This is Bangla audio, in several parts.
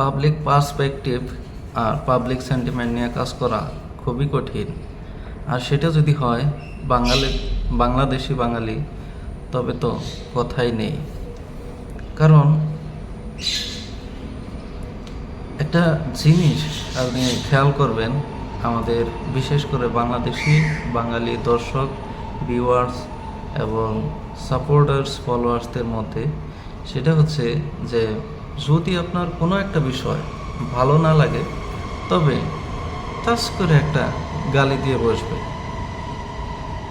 পাবলিক পার্সপেক্টিভ আর পাবলিক সেন্টিমেন্ট নিয়ে কাজ করা খুবই কঠিন। আর সেটা যদি হয়, বাঙালি, বাংলাদেশি বাঙালি, তবে তো কথাই নেই। কারণ, একটা জিনিস আপনি খেয়াল করবেন, আমাদের বিশেষ করে বাংলাদেশি বাঙালি দর্শক ভিউয়ার্স এবং সাপোর্টার্স ফলোয়ার্সদের মধ্যে, সেটা হচ্ছে যে যদি আপনার কোনো একটা বিষয় ভালো না লাগে, তবে টাচ করে একটা গালি দিয়ে বসবে।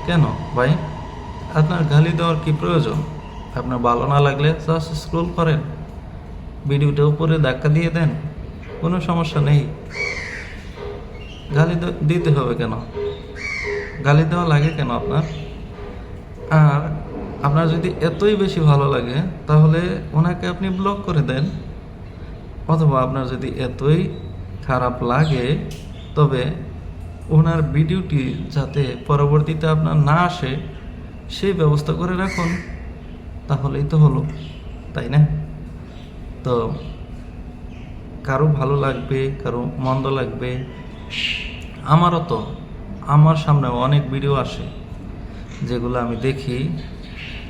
কেন ভাই? আপনার গালি দেওয়ার কি প্রয়োজন? আপনার ভালো না লাগলে জাস্ট স্ক্রোল করেন। ভিডিওটা উপরে ধাক্কা দিয়ে দেন, কোনো সমস্যা নেই। গালি দিতে হবে কেন? গালি দেওয়া লাগে কেন আপনার? আর আপনার যদি এতই বেশি ভালো লাগে, তাহলে ওনাকে আপনি ব্লক করে দেন। অথবা আপনার যদি এতই খারাপ লাগে, তবে ওনার ভিডিওটি যাতে পরবর্তীতে আপনার না আসে, সেই ব্যবস্থা করে রাখুন। তাহলেই তো হলো, তাই না? তো কারও ভালো লাগবে, কারও মন্দ লাগবে, আমারও তো, আমার সামনে অনেক ভিডিও আসে, যেগুলো আমি দেখি।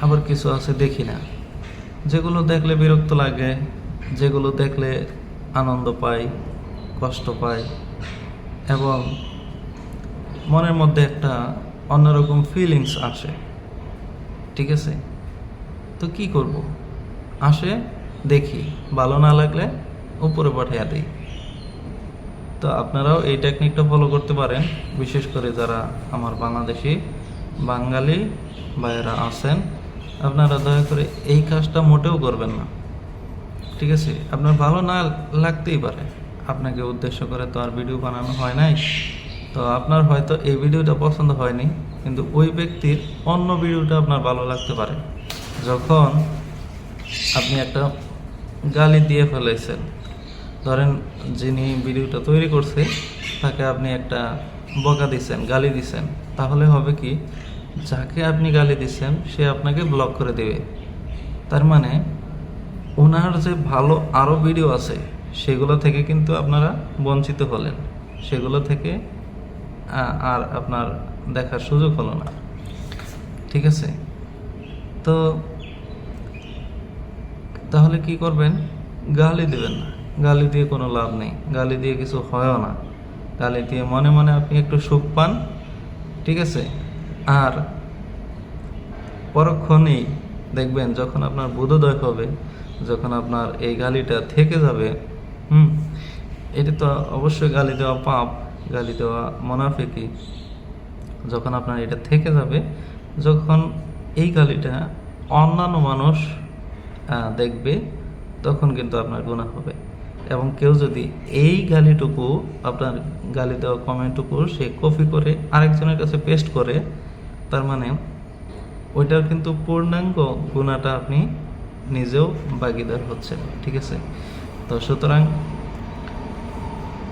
আবার কিছু আছে দেখি না। যেগুলো দেখলে বিরক্ত লাগে, যেগুলো দেখলে আনন্দ পাই কষ্ট পাই এবং মনের মধ্যে একটা অন্যরকম ফিলিংস আসে। ঠিক আছে? তো কি করব? আসে, দেখি। ভালো না লাগলে উপরে পাঠিয়ে দিই। তো আপনারাও এই টেকনিকটা ফলো করতে পারেন। বিশেষ করে যারা আমার বাংলাদেশি বাঙালি ভাইয়েরা আছেন আপনারা দয়া করে এই কাজটা মোটেও করবেন না। ঠিক আছে? আপনার ভালো না লাগতেই পারে। আপনাকে উদ্দেশ্য করে তো আর ভিডিও বানানো হয় নাই। তো আপনার হয়তো এই ভিডিওটা পছন্দ হয়নি, কিন্তু ওই ব্যক্তির অন্য ভিডিওটা আপনার ভালো লাগতে পারে। যখন আপনি একটা গালি দিয়ে ফেলেছেন, ধরেন যিনি ভিডিওটা তৈরি করছে, তাকে আপনি একটা বকা দিচ্ছেন গালি দিচ্ছেন তাহলে হবে কি? যাকে আপনি গালি দিচ্ছেন সে আপনাকে ব্লক করে দেবে। তার মানে ওনার যে ভালো আরও ভিডিও আছে, সেগুলো থেকে কিন্তু আপনারা বঞ্চিত হলেন। সেগুলো থেকে আর আপনার দেখার সুযোগ হলো না। ঠিক আছে? তো, তাহলে কি করবেন? গালি দেবেন না। গালি দিয়ে কোনো লাভ নেই। গালি দিয়ে কিছু হয়ও না। গালি দিয়ে মনে মনে আপনি একটু সুখ পান। ঠিক আছে? আর পরক্ষণেই দেখবেন যখন আপনার বোধোদয় হবে, যখন আপনার এই গালিটা থেকে যাবে, হুম, এটা তো অবশ্যই গালি দেওয়া পাপ, গালি দেওয়া মোনাফেকি। যখন আপনার এটা থেকে যাবে, যখন এই গালিটা অন্যান্য মানুষ দেখবে, তখন কিন্তু আপনার গুণা হবে। এবং কেউ যদি এই গালিটুকু, আপনার গালি দেওয়া কমেন্টটুকু সে কপি করে আরেকজনের কাছে পেস্ট করে তার মানে ওইটার কিন্তু পূর্ণাঙ্গ গুণাটা আপনি নিজেও বাগিদার হচ্ছেন, ঠিক আছে? তো সুতরাং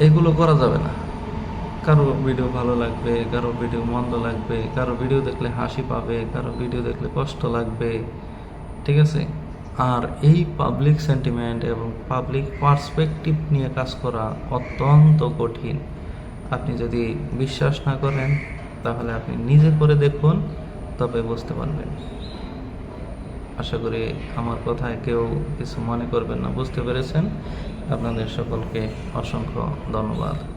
এগুলো করা যাবে না। কারও ভিডিও ভালো লাগবে, কারও ভিডিও মন্দ লাগবে, কারও ভিডিও দেখলে হাসি পাবে, কারও ভিডিও দেখলে কষ্ট লাগবে, ঠিক আছে? আর এই পাবলিক সেন্টিমেন্ট এবং পাবলিক পার্সপেক্টিভ নিয়ে কাজ করা অত্যন্ত কঠিন। আপনি যদি বিশ্বাস না করেন তাহলে আপনি নিজে করে দেখুন, তবে বুঝতে পারবেন। আশা করি আমার কথায় কেউ কিছু মনে করবেন না, বুঝতে পেরেছেন? আপনাদের সকলকে অসংখ্য ধন্যবাদ।